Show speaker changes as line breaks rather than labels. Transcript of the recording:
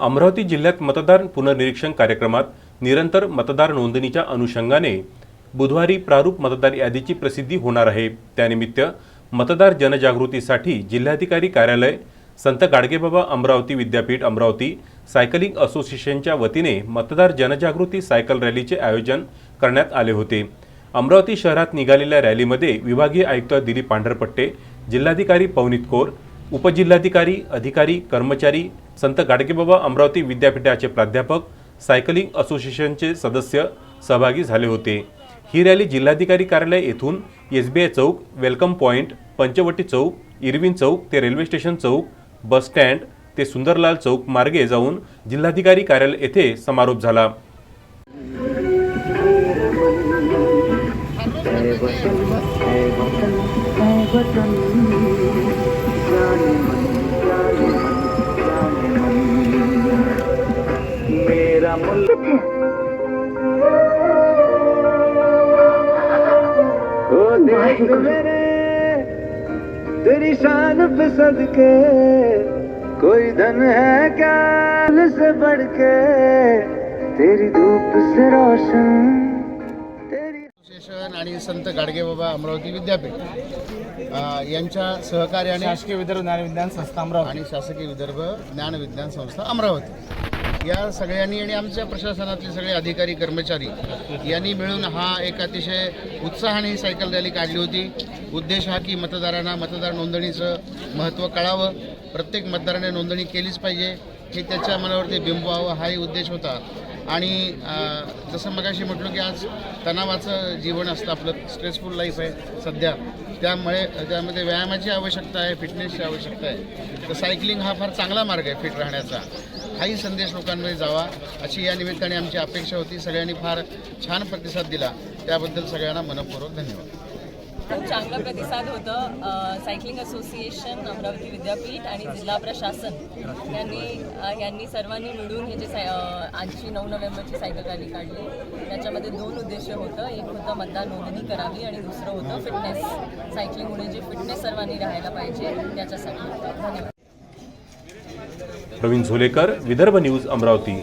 अमरावती जिल्ह्यात मतदार पुनर्निरीक्षण कार्यक्रमात निरंतर मतदार नोंदणीच्या अनुषंगाने बुधवारी प्रारूप मतदार यादीची प्रसिद्धी होणार आहे. त्यानिमित्त मतदार जनजागृतीसाठी जिल्हाधिकारी कार्यालय संत गाडगेबाबा अमरावती विद्यापीठ अमरावती सायकलिंग असोसिएशनच्या वतीने मतदार जनजागृती सायकल रॅलीचे आयोजन करण्यात आले होते. अमरावती शहरात निघालेल्या रॅलीमध्ये विभागीय आयुक्त दिलीप पांढरपट्टे जिल्हाधिकारी पवनीत कौर उपजिल्हाधिकारी अधिकारी कर्मचारी संत गाडगेबाबा अमरावती विद्यापीठाचे प्राध्यापक सायकलिंग असोसिएशनचे सदस्य सहभागी झाले होते. ही रॅली जिल्हाधिकारी कार्यालय येथून एस बी आय चौक वेलकम पॉईंट पंचवटी चौक इरविन चौक ते रेल्वे स्टेशन चौक बस स्टँड ते सुंदरलाल चौक मार्गे जाऊन जिल्हाधिकारी कार्यालय येथे समारोप झाला.
है वतन मेरा ओ मेरे तेरी शान पे सदके कोई धन है क्या से बढ़ के तेरी धूप से रोशन
आणि संत गाडगेबाबा अमरावती विद्यापीठ. यांच्या सहकार्याने
शासकीय विदर्भ ज्ञान विज्ञान संस्था अमरावती.
आणि शासकीय विदर्भ ज्ञान विज्ञान संस्था अमरावती. या सगळ्यांनी आणि आमच्या प्रशासनातले सगळे अधिकारी कर्मचारी यांनी मिळून हा एक अतिशय उत्साहाने ही सायकल रॅली काढली होती. उद्देश हा की मतदारांना मतदार नोंदणीचं महत्त्व कळावं. प्रत्येक मतदाराने नोंदणी केलीच पाहिजे. हे त्याच्या मनावरती बिंबवावं हाही उद्देश होता. आणि जसं मगाशी म्हटलं की आज तणावाचं जीवन असतं आपलं स्ट्रेसफुल लाईफ आहे सध्या. त्यामुळे त्यामध्ये व्यायामाची आवश्यकता आहे फिटनेसची आवश्यकता आहे. तर सायकलिंग हा फार चांगला मार्ग आहे फिट राहण्याचा. हाही संदेश लोकांमध्ये जावा. अशी या निमित्ताने आमची अपेक्षा होती. सगळ्यांनी फार छान प्रतिसाद दिला. त्याबद्दल सगळ्यांना मनपूर्वक धन्यवाद.
खूप चांगला प्रतिसाद होतं. सायकलिंग असोसिएशन अमरावती विद्यापीठ आणि जिल्हा प्रशासन यांनी यांनी सर्वांनी मिळून हे जे साय आजची नऊ नोव्हेंबरची सायकल रॅली काढली. त्याच्यामध्ये दोन उद्देश होतं. एक होतं मतदार नोंदणी करावी आणि दुसरं होतं फिटनेस सायकलिंगमुळे जे फिटनेस सर्वांनी राहायला पाहिजे त्याच्यासाठी. धन्यवाद.
प्रवीण झोलेकर विदर्भ न्यूज अमरावती.